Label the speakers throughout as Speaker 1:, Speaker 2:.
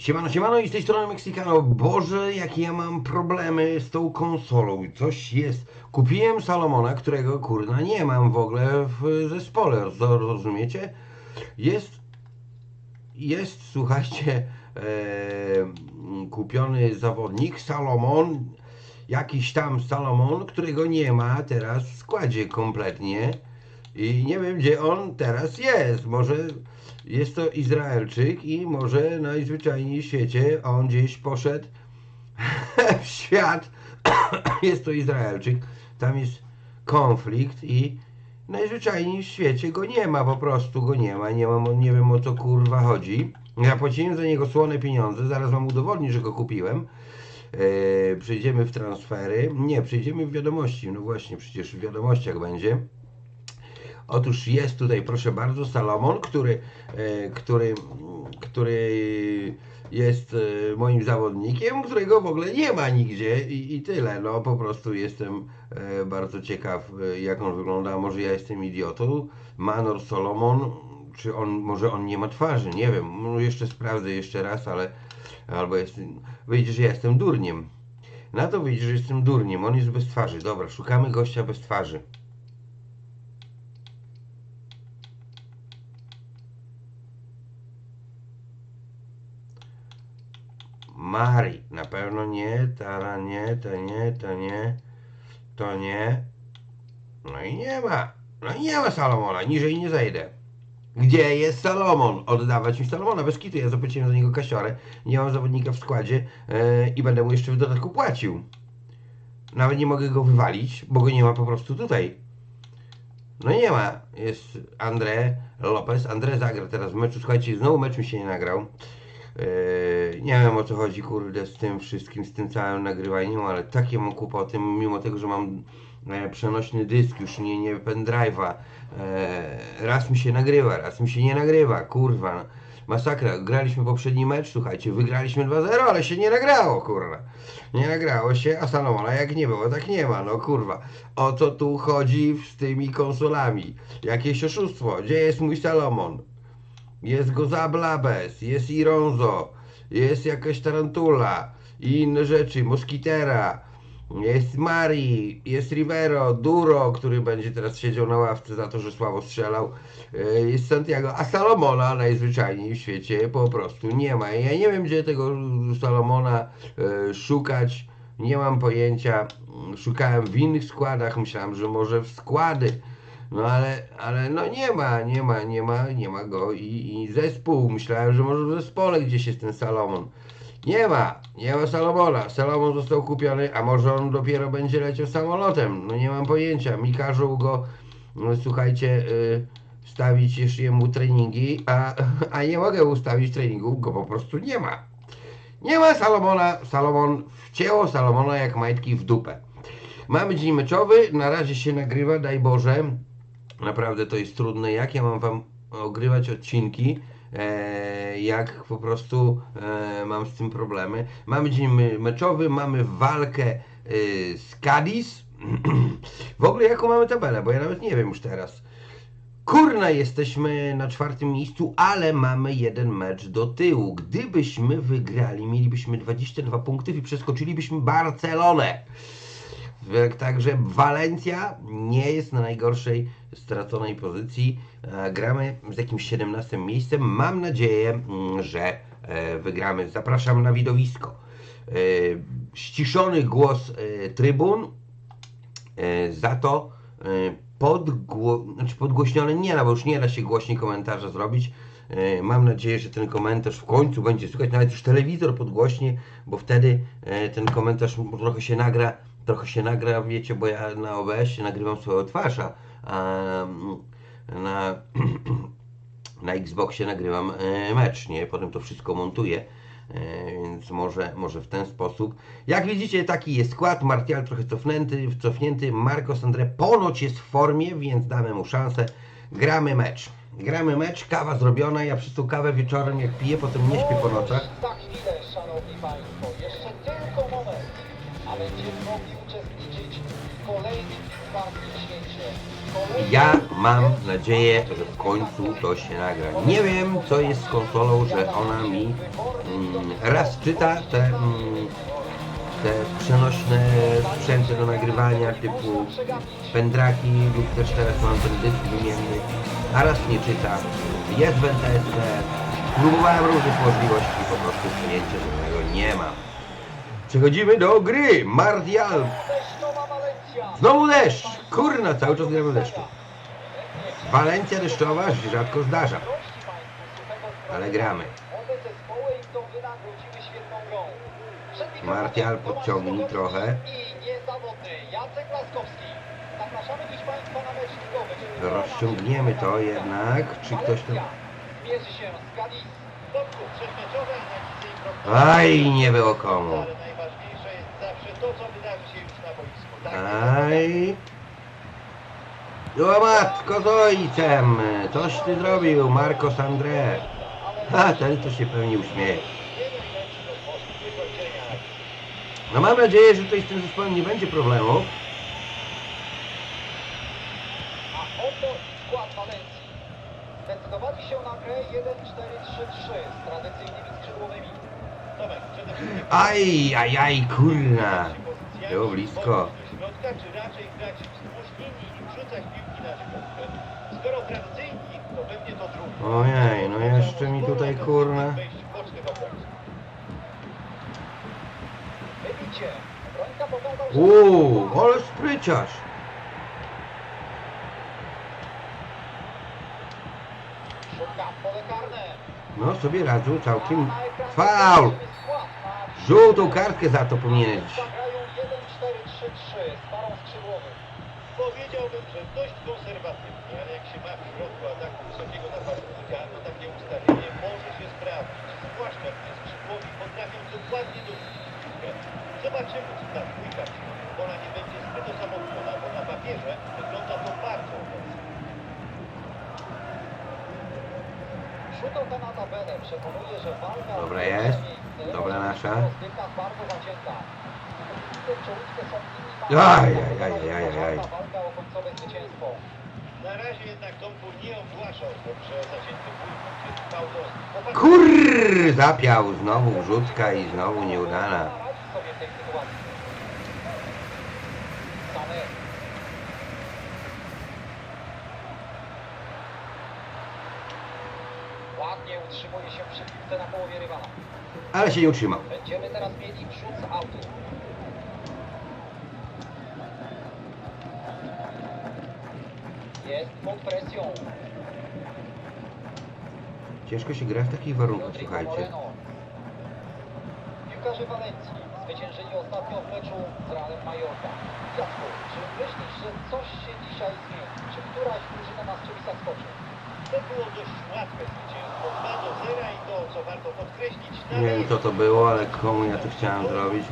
Speaker 1: Siemano, siemano i z tej strony Meksykano. Boże, jakie ja mam problemy z tą konsolą. Coś jest. Kupiłem Salomona, którego kurna nie mam w ogóle w zespole. Roz- Rozumiecie? Jest, jest, słuchajcie, e, kupiony zawodnik Salomon, jakiś tam Salomon, którego nie ma teraz w składzie kompletnie. I nie wiem, gdzie on teraz jest. Może jest to Izraelczyk i może najzwyczajniej w świecie on gdzieś poszedł w świat. jest to Izraelczyk. Tam jest konflikt i najzwyczajniej w świecie go nie ma, po prostu go nie ma. Nie, mam, nie wiem o co kurwa chodzi. Ja płaciłem za niego słone pieniądze, zaraz wam udowodnię, że go kupiłem. Eee, przejdziemy w transfery. Nie, przejdziemy w wiadomości. No właśnie, przecież w wiadomościach będzie. Otóż jest tutaj, proszę bardzo, Salomon, który, e, który, który jest e, moim zawodnikiem, którego w ogóle nie ma nigdzie i, i tyle. No po prostu jestem e, bardzo ciekaw, jak on wygląda. Może ja jestem idiotą. Manor Solomon, czy on, może on nie ma twarzy, nie wiem. No, jeszcze sprawdzę jeszcze raz, ale albo jest, wyjdzie, że ja jestem durniem. Na to wyjdzie, że jestem durniem. On jest bez twarzy. Dobra, szukamy gościa bez twarzy. Mari. Na pewno nie, ta nie, to nie, to nie, to nie. No i nie ma. No i nie ma Salomona, niżej nie zejdę. Gdzie jest Salomon? Oddawać mi Salomona, bez kitu. Ja zapłaciłem za niego kasiorę, nie mam zawodnika w składzie e, i będę mu jeszcze w dodatku płacił. Nawet nie mogę go wywalić, bo go nie ma po prostu tutaj. No nie ma. Jest André Lopez. André zagra teraz w meczu. Słuchajcie, znowu mecz mi się nie nagrał. Yy, nie wiem o co chodzi, kurde, z tym wszystkim, z tym całym nagrywaniem, ale takie mam kłopoty, mimo tego, że mam e, przenośny dysk, już nie, nie pendrive'a. E, raz mi się nagrywa, raz mi się nie nagrywa, kurwa. Masakra, graliśmy poprzedni mecz, słuchajcie, wygraliśmy 2-0, ale się nie nagrało, kurwa. Nie nagrało się, a Salomona jak nie było, tak nie ma, no kurwa. O co tu chodzi z tymi konsolami? Jakieś oszustwo, gdzie jest mój Salomon? Jest Gozablabes, jest Ironzo, jest jakaś Tarantula i inne rzeczy, Moskitera, jest Mari, jest Rivero, Duro, który będzie teraz siedział na ławce za to, że słabo strzelał, e, jest Santiago, a Salomona najzwyczajniej w świecie po prostu nie ma. Ja nie wiem, gdzie tego Salomona e, szukać, nie mam pojęcia. Szukałem w innych składach, myślałem, że może w składy. No ale, ale no nie ma, nie ma, nie ma, nie ma go i, i zespół. Myślałem, że może w zespole gdzieś jest ten Salomon. Nie ma, nie ma Salomona. Salomon został kupiony, a może on dopiero będzie leciał samolotem. No nie mam pojęcia. Mi każą go, no, słuchajcie, y, wstawić jeszcze jemu treningi, a, a nie mogę ustawić treningów, go po prostu nie ma. Nie ma Salomona, Salomon wcięło Salomona jak majtki w dupę. Mamy dzień meczowy, na razie się nagrywa, daj Boże. Naprawdę to jest trudne, jak ja mam wam ogrywać odcinki, e, jak po prostu e, mam z tym problemy. Mamy dzień me- meczowy, mamy walkę e, z Cadiz. w ogóle jaką mamy tabelę, bo ja nawet nie wiem już teraz. Kurna, jesteśmy na czwartym miejscu, ale mamy jeden mecz do tyłu. Gdybyśmy wygrali, mielibyśmy 22 punktów i przeskoczylibyśmy Barcelonę. Tak- Także Walencja nie jest na najgorszej straconej pozycji. E, Gramy z jakimś 17 miejscem. Mam nadzieję, mm, że e, wygramy. Zapraszam na widowisko. E, Ściszony głos trybun. Za to podgło... znaczy podgłośnione nie, no bo już nie da się głośniej komentarza zrobić. Mam nadzieję, że ten komentarz w końcu będzie słychać, nawet już telewizor podgłośnie, bo wtedy ten komentarz trochę się nagra, trochę się nagra, wiecie, bo ja na OBS nagrywam swoją twarz, a mm, na, na Xboxie nagrywam e, mecz, nie? Potem to wszystko montuję. E, Więc może, może w ten sposób. Jak widzicie, taki jest skład. Martial trochę cofnięty, cofnięty. Marcos André ponoć jest w formie, więc damy mu szansę. Gramy mecz. Gramy mecz, kawa zrobiona. Ja przez tą kawę wieczorem jak piję, potem nie śpię po nocach.
Speaker 2: Szanowni państwo,
Speaker 1: Ja mam nadzieję, że w końcu to się nagra. Nie wiem, co jest z konsolą, że ona mi mm, raz czyta te, mm, te przenośne sprzęty do nagrywania typu pendraki lub też teraz mam ten dysk wymienny, a raz nie czyta. Jest w. Próbowałem różnych możliwości, po prostu przyjęcia żadnego nie mam. Przechodzimy do gry. Martial. Znowu deszcz. Kurna, cały czas gramy deszczu. Walencja deszczowa się rzadko zdarza, ale gramy. Martial podciągnij trochę. Rozciągniemy to jednak. Czy ktoś tam... Aj, nie było komu. Aj. O matko z ojcem. Coś ty zrobił, Marcos André. Ha, ten to się pewnie uśmieje. No mam nadzieję, że tutaj z tym zespołem nie będzie problemu.
Speaker 2: A oto skład Walencji. Zdecydowali się na grę 1-4-3-3 z tradycyjnymi skrzydłowymi.
Speaker 3: Tomek, przede wszystkim
Speaker 1: Aj, aj, aj, kurna. Było blisko.
Speaker 3: Środka, czy raczej grać wzdłuż linii i wrzucać piłki na. Skoro tradycyjni, to pewnie to drugi.
Speaker 1: Ojej, no jeszcze mi tutaj kurna. Uuu, ale spryciarz. No sobie radzą całkiem. Faul! Żółtą kartkę za to powinien.
Speaker 2: Zagrają 1-4-3-3 z parą skrzydłowych.
Speaker 3: Powiedziałbym, że dość konserwatywnie, ale jak się ma w środku ataku wysokiego napastnika, to takie ustawienie może się sprawdzić. Zwłaszcza gdy skrzydłowi potrafią dokładnie dorzucić piłkę. Zobaczymy, czy ta dwójka w środku pola nie będzie zbyt osamotniona, bo na papierze wygląda to bardzo obecnie.
Speaker 2: Rzucał to na tabelę. Przekonuje, że walka o
Speaker 1: Dobra
Speaker 2: pierwsze
Speaker 1: jest.
Speaker 2: miejsce
Speaker 1: Dobra
Speaker 2: może
Speaker 1: nasza.
Speaker 2: być w rozgrywkach bardzo zacięta. Czołówkę są inni
Speaker 1: Aj,
Speaker 2: małe.
Speaker 1: aj, aj, aj, aj, aj.
Speaker 2: Zwycięstwo.
Speaker 3: Na razie jednak nie ogłaszał trwał
Speaker 1: zapiał znowu wrzutka i znowu nieudana.
Speaker 2: Radzi sobie w tej sytuacji. Sané. Ładnie utrzymuje się przy piłce na połowie rywala.
Speaker 1: Się nie utrzymał.
Speaker 2: Będziemy teraz mieli wrzut z autu. Jest pod presją.
Speaker 1: Ciężko się gra w takich warunkach,
Speaker 2: Rodrigo
Speaker 1: słuchajcie.
Speaker 2: Moreno. Piłkarze Walencji zwyciężyli ostatnio w meczu z Realem Majorka. Jacku, czy myślisz, że coś się dzisiaj zmieni? Czy któraś drużyna na strzeliskach skoczy?
Speaker 3: To było dość łatwe zwycięstwo. 2 do 0 i to, co warto podkreślić,
Speaker 1: Nie wiem co to było, ale komu ja to chciałem zrobić.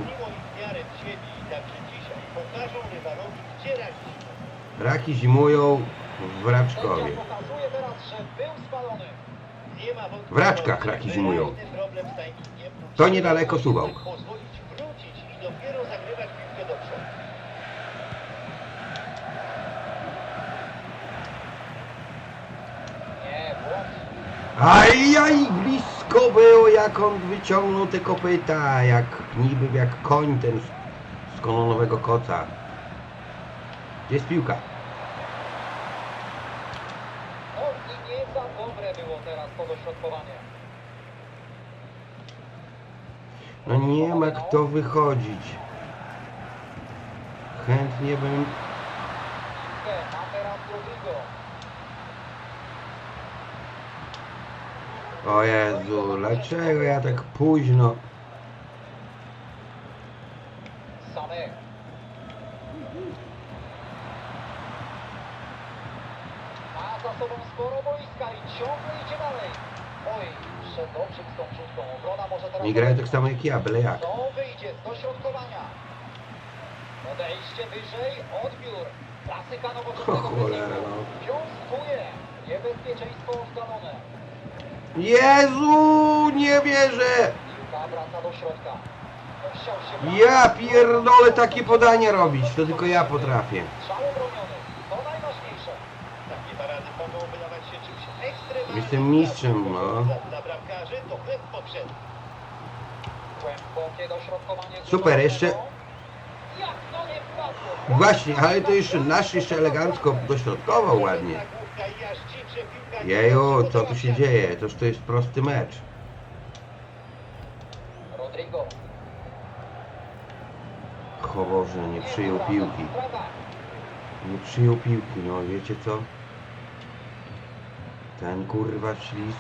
Speaker 1: Raki zimują w Raczkowie. W raczkach raki zimują. To niedaleko Suwałk.
Speaker 3: jednak Pozwolić wrócić i dopiero zagrywać piłkę do przodu.
Speaker 2: Nie, błąd.
Speaker 1: Ajaj, blisko było jak on wyciągnął te kopyta, jak niby jak koń ten z- z kononowego koca. Gdzie jest piłka?
Speaker 2: No i nie za dobre było teraz to dośrodkowanie.
Speaker 1: No nie ma kto wychodzić. Chętnie bym...
Speaker 2: Ma teraz Rodrigo.
Speaker 1: O Jezu, dlaczego ja tak późno?
Speaker 2: Ma za sobą sporo boiska i ciągle idzie dalej. Oj, z tą. Obrona może teraz...
Speaker 1: Nie grają tak samo jak ja, byle jak.
Speaker 2: No wyjdzie z dośrodkowania. Podejście wyżej, odbiór. Klasyka
Speaker 1: O
Speaker 2: nowoczesnego
Speaker 1: cholera,
Speaker 2: pressingu.
Speaker 1: no.
Speaker 2: Piąskuje. Niebezpieczeństwo oddalone.
Speaker 1: Jezu, nie wierzę! Ja pierdolę takie podania robić, to tylko ja potrafię. Jestem mistrzem, no. Super, jeszcze-? Właśnie, ale to jeszcze nasz jeszcze elegancko dośrodkował ładnie. Jeju, co tu się dzieje? Toż to jest prosty mecz.
Speaker 2: Rodrigo.
Speaker 1: Boże, nie przyjął piłki. Nie przyjął piłki, no wiecie co? Ten kurwa ślizg.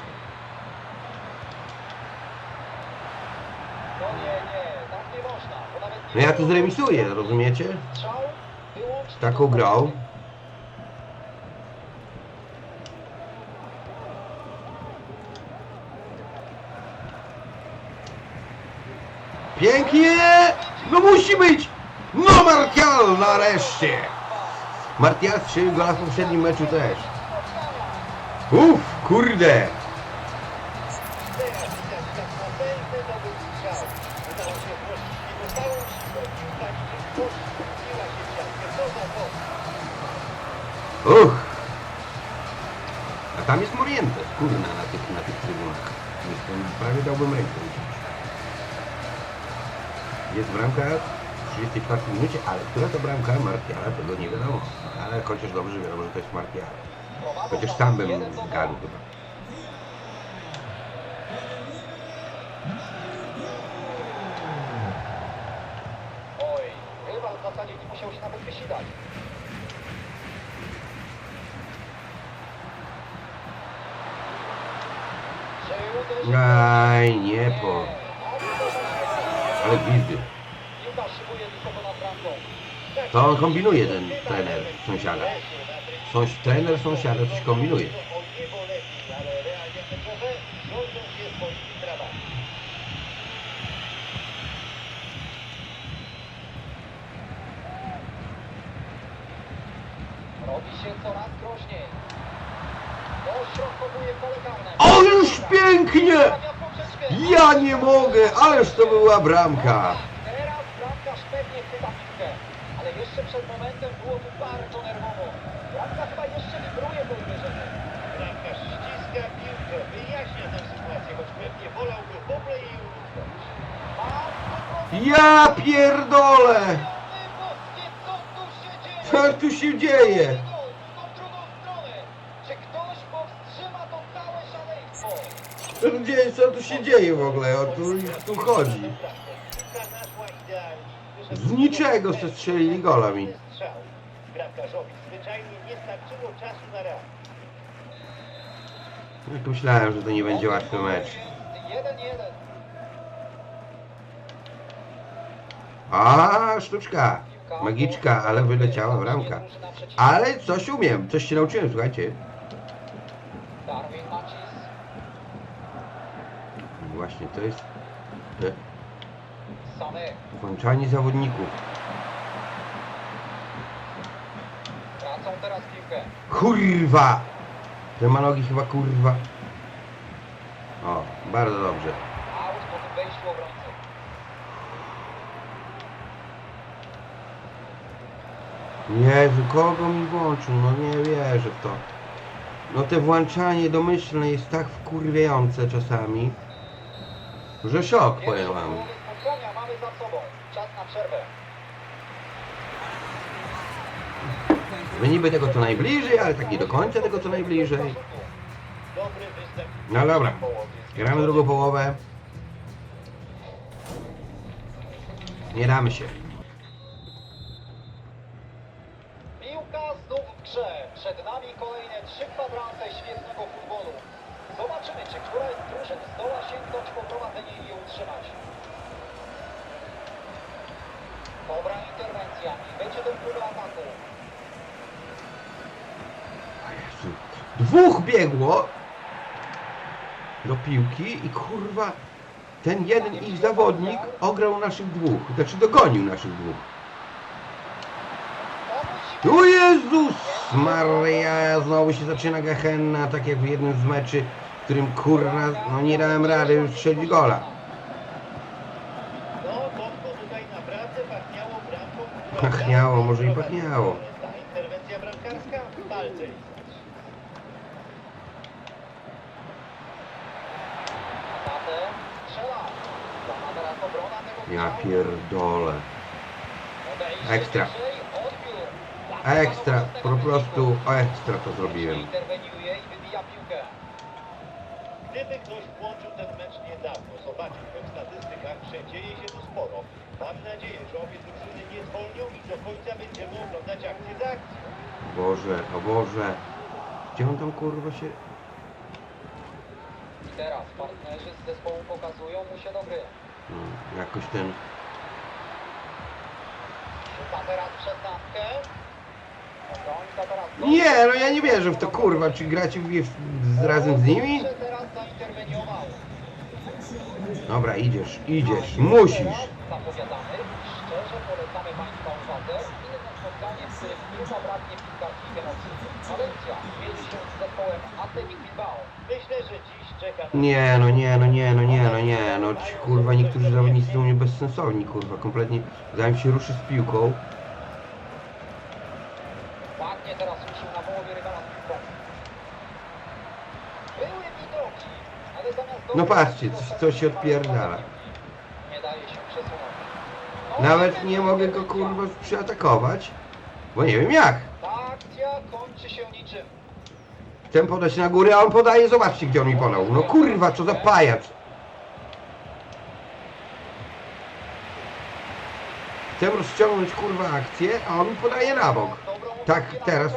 Speaker 2: No nie, nie, tak
Speaker 1: No ja tu zremisuję, rozumiecie? Taką grał. Pięknie! No musi być! No Martial nareszcie! Martial strzelił gola w poprzednim meczu też. Uff, kurde! Uch! A tam jest Morientes, kurna, na tych, na tych trybunach. Jestem, prawie dałbym rękę. Jest bramka w 34 minucie, ale która to bramka Martiala, tego nie wiadomo. Ale chociaż dobrze wiadomo, że to jest Martial. Chociaż
Speaker 2: tam
Speaker 1: bym
Speaker 2: zera.
Speaker 1: chyba.
Speaker 2: Oj, rywal w zasadzie nie musiał się nawet wysilać.
Speaker 1: Aj, nie po.
Speaker 2: Ale
Speaker 1: gwizdy. To on kombinuje ten trener sąsiada. Sąś, trener sąsiada coś kombinuje.
Speaker 2: Robi się coraz groźniej. Dośrodkowuje pole karne.
Speaker 1: O, już pięknie! Ja nie mogę, ależ to była bramka.
Speaker 2: Teraz bramkarz pewnie chwyta piłkę. Ale jeszcze przed momentem było tu bardzo nerwowo. Bramka chyba jeszcze wibruje po uderzeniu.
Speaker 3: Bramkarz ściska piłkę, wyjaśnia tę sytuację, choć pewnie wolałby w ogóle jej uniknąć.
Speaker 1: Ja pierdolę!
Speaker 2: Co tu się dzieje?
Speaker 1: Co tu się dzieje?
Speaker 2: W tą drugą stronę. Czy ktoś powstrzyma to całe szaleństwo?
Speaker 1: Co dzieje, co tu się dzieje w ogóle? O tu, tu chodzi. Z niczego se strzelili gola mi. Jak myślałem, że to nie będzie łatwy mecz. A, sztuczka. Magiczka, ale wyleciała bramka. Ale coś umiem, coś się nauczyłem, słuchajcie. Właśnie, to jest e, włączanie zawodników.
Speaker 2: Tracą teraz piłkę.
Speaker 1: Kurwa! Te ma nogi chyba kurwa. O, bardzo dobrze.
Speaker 2: Aut po wejściu obrońcy.
Speaker 1: Jezu, kogo mi włączył? No nie wierzę w to. No te włączanie domyślne jest tak wkurwiające czasami, że
Speaker 2: na przerwę.
Speaker 1: My niby tego co najbliżej, ale tak nie do końca tego co najbliżej. No dobra, gramy drugą połowę. Nie damy się.
Speaker 2: Piłka znów w grze. Przed nami kolejne trzy kwadranse świetnego futbolu. Zobaczymy, czy któraś z drużyn zdoła sięgnąć po prowadzenie i je utrzymać. Dobra interwencja. Będzie do próby ataku.
Speaker 1: A Jezu. Dwóch biegło do piłki i kurwa ten jeden ich zawodnik ograł naszych dwóch. Znaczy dogonił naszych dwóch. O Jezus Maria, znowu się zaczyna gehenna, tak jak w jednym z meczy, w którym kurwa, no nie dałem rady strzelić gola. Pachniało, może i pachniało.
Speaker 3: Interwencja bramkarska lizać.
Speaker 2: Tate strzela. Sama teraz obrona tego
Speaker 1: Ja pierdolę. Ekstra. Ekstra, po prostu ekstra to zrobiłem.
Speaker 3: Gdyby ktoś włączył ten mecz niedawno, zobaczył, że w statystykach, że dzieje się tu sporo. Mam nadzieję, że obie drużyny nie zwolnią i do końca będziemy oglądać akcję za akcją.
Speaker 1: Boże, o Boże. Gdzie on tam kurwa się...
Speaker 2: Teraz partnerzy z zespołu pokazują mu się do gry.
Speaker 1: Hmm, jakoś ten... Nie, no ja nie wierzę w to kurwa. Czy gracie w, razem z nimi? Dobra, idziesz, idziesz, musisz.
Speaker 2: Zapowiadamy. Nie,
Speaker 1: no nie, no nie, no nie, no nie, no ci, kurwa niektórzy zawodnicy są mnie bezsensowni, kurwa, kompletnie, zanim się ruszy z piłką,
Speaker 2: Ładnie teraz ruszył na połowie rywala z piłką. Były widoki, ale zamiast...
Speaker 1: No patrzcie, coś- coś się odpierdala.
Speaker 2: Nie daje się przesunąć. No,
Speaker 1: nawet nie mogę go kurwa przyatakować, bo nie wiem jak.
Speaker 2: Ta akcja kończy się niczym.
Speaker 1: Chcę podać na górę, a on podaje, zobaczcie gdzie on mi podał, no kurwa, co za pajac. Chcę rozciągnąć kurwa akcję, a on mi podaje na bok. Tak, teraz.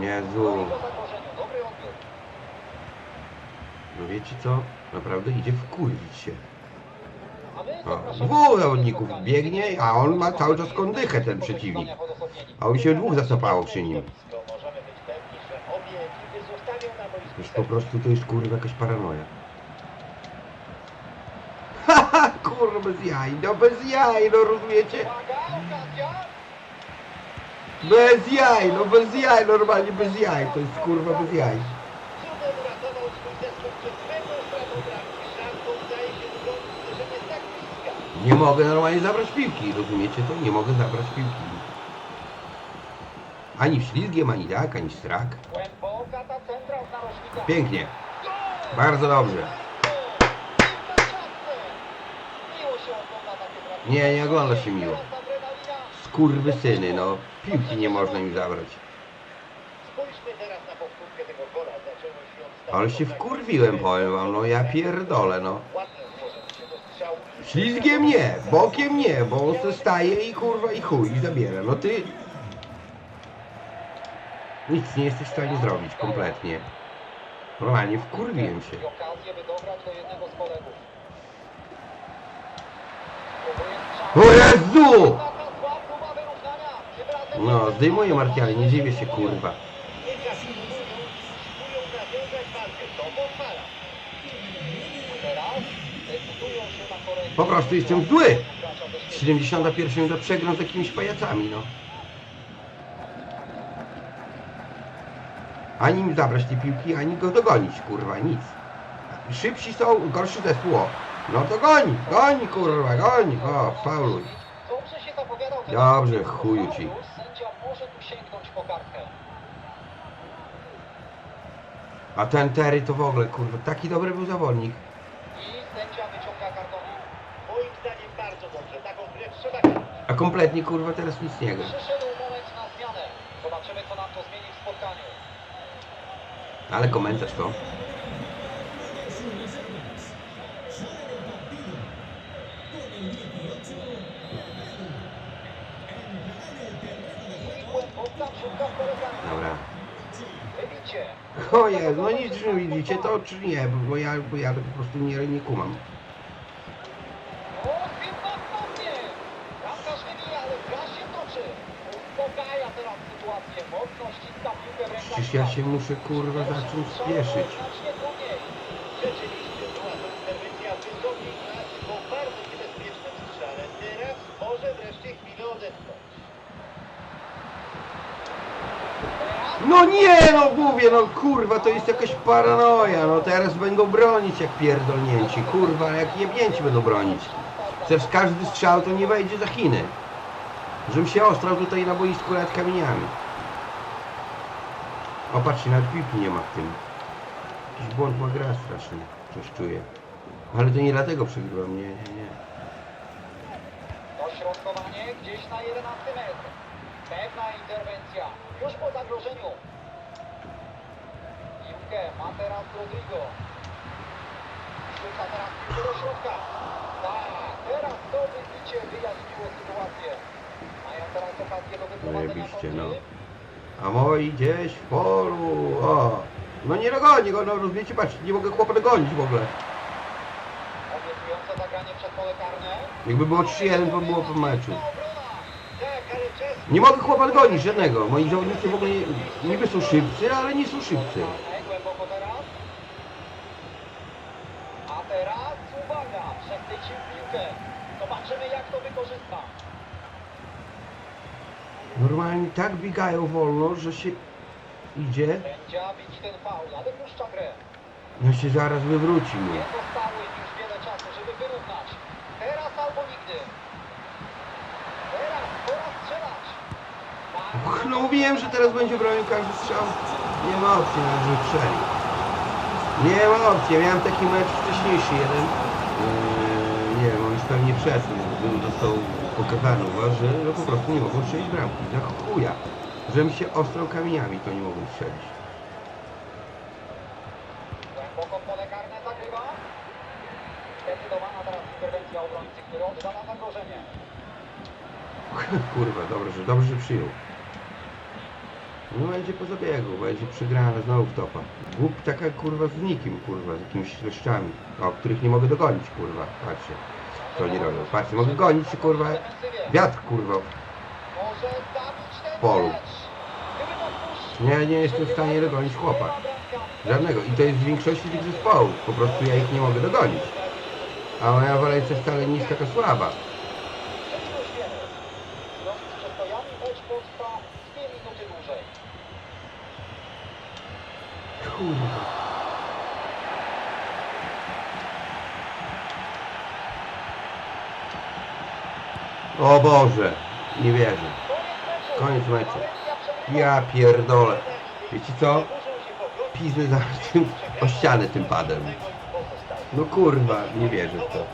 Speaker 1: Jezu. No wiecie co? Naprawdę idzie wkurwić się.
Speaker 2: A my
Speaker 1: O,
Speaker 2: zapraszamy
Speaker 1: dwóch zawodników biegnie, a on ma cały czas kondychę, ten przeciwnik. A on się dwóch zasapało przy nim. Już po prostu to jest kurwa jakaś paranoja. Haha, kurwa bez jaj, no bez jaj, no rozumiecie? Bez jaj, no bez jaj, normalnie bez jaj, to jest kurwa bez jaj. Nie mogę normalnie zabrać piłki, rozumiecie to? Nie mogę zabrać piłki. Ani ślizgiem, ani tak, ani strak. Pięknie, bardzo dobrze.
Speaker 2: W.
Speaker 1: Nie, nie ogląda się miło.
Speaker 2: Adrenalina.
Speaker 1: Skurwysyny, no. Piłki nie można im zabrać. Ale się wkurwiłem, powiem wam, no ja pierdolę, no.
Speaker 3: Ładnie złożymy się do strzału.
Speaker 1: Ślizgiem nie, bokiem nie, bo on se staje i kurwa i chuj, i zabiera. No ty... Nic nie jesteś w stanie zrobić, kompletnie. Normalnie wkurwiłem się. O Jezu! No, zdejmuję Martiali, nie dziwię się, kurwa.
Speaker 3: Nie kapitulują, spróbują nawiązać walkę. To pochwala.
Speaker 2: Teraz decydują się na korektę.
Speaker 1: Po prostu jestem zły. 71 minuta przegrał z jakimiś pajacami, no. Ani im zabrać tej piłki, ani go dogonić, kurwa, nic. Szybsi są, gorszy zespół. No to goń, goń, kurwa, goń. O, fauluj.
Speaker 2: Dobrze
Speaker 1: chuju ci. A ten Terry to w ogóle, kurwa, taki dobry był zawodnik.
Speaker 2: I sędzia wyciąga kartonik.
Speaker 3: Moim zdaniem bardzo dobrze. Taką grę trzeba grać.
Speaker 1: A kompletnie, kurwa, teraz nic nie gra. Ale komentarz to. Dobra. O Jezu, no nic, że widzicie to, czy nie, bo ja, bo ja po prostu nie, nie kumam.
Speaker 2: O, piłka wpadnie. Bramkarz wybija, ale gra się toczy. Uspokaja teraz sytuację. Mocno ściska piłkę w rękach.
Speaker 1: Przecież ja się muszę, kurwa, zacząć spieszyć. No nie, no mówię, no kurwa, to jest jakaś paranoja, no teraz będą bronić jak pierdolnięci, kurwa, jak jebnięci będą bronić. Chcesz każdy strzał, to nie wejdzie za Chiny. Żebym się ostrał tutaj na boisku nad kamieniami. O, patrzcie, nawet piłki nie ma w tym. Jakiś błąd ma gra straszny. Coś czuję. Ale to nie dlatego przegrywam, nie, nie, nie.
Speaker 2: Dośrodkowanie gdzieś na 11 metr. Pewna interwencja. Już po zagrożeniu. Piłkę ma teraz Rodrigo. Rzuca teraz piłkę do środka. Tak, teraz to wybicie wyjaśniło sytuację. Mają teraz okazję do wyprowadzenia
Speaker 1: Zajebiście, no. A moi gdzieś w polu, o. No nie dogoni go, no rozumiecie, patrzcie, nie mogę chłopa dogonić w ogóle.
Speaker 2: Obiecujące zagranie przed pole karne.
Speaker 1: Jakby było 3-1, to było po meczu. Nie mogę chłopa dogonić żadnego. Moi zawodnicy w ogóle nie, niby są szybcy, ale nie są szybcy.
Speaker 2: Głęboko teraz. A teraz uwaga, przechwycił piłkę. Zobaczymy jak to wykorzysta.
Speaker 1: Normalnie tak biegają wolno, że się idzie,
Speaker 2: Sędzia widzi ten faul, ale puszcza grę.
Speaker 1: no się zaraz wywróci mnie.
Speaker 2: Nie zostało im już wiele czasu, żeby wyrównać. Teraz albo nigdy. Teraz, pora strzelać.
Speaker 1: Och, No mówiłem, że teraz będzie bronił każdy strzał. Nie ma opcji nawet, żeby strzelił. Nie ma opcji. Miałem taki mecz wcześniejszy jeden. Yy, nie wiem, on już pewnie przed tym był, został pokazany że no po prostu nie mogą strzelić bramki. Za chuja. Żebym się ostrał kamieniami, to nie mogą strzelić.
Speaker 2: Głęboko pole karne zagrywa. Zdecydowana teraz interwencja obrońcy, który oddala zagrożenie.
Speaker 1: Kurwa, dobrze, że dobrze, że przyjął. No będzie po zabiegu, będzie przegrana znowu w topa. Głup taka kurwa z nikim, kurwa, z jakimiś kleszczami, o których nie mogę dogonić, kurwa. Patrzcie, co oni robią. Patrzcie, mogę gonić, kurwa, wiatr, kurwa.
Speaker 2: Ten
Speaker 1: Polu.
Speaker 2: to
Speaker 1: Nie, nie jestem w stanie dogonić chłopa. Żadnego. I to jest w większości tych zespołów. Po prostu ja ich nie mogę dogonić. A moja walejca wcale nie jest taka słaba.
Speaker 2: Przeciwność wiele. W związku z przestojami mecz potrwa 2 minuty dłużej.
Speaker 1: Kurwa. O Boże, nie wierzę. Koniec meczu. Ja pierdolę. Wiecie co? Piznę za tym o ścianę tym padem. No kurwa, nie wierzę w to.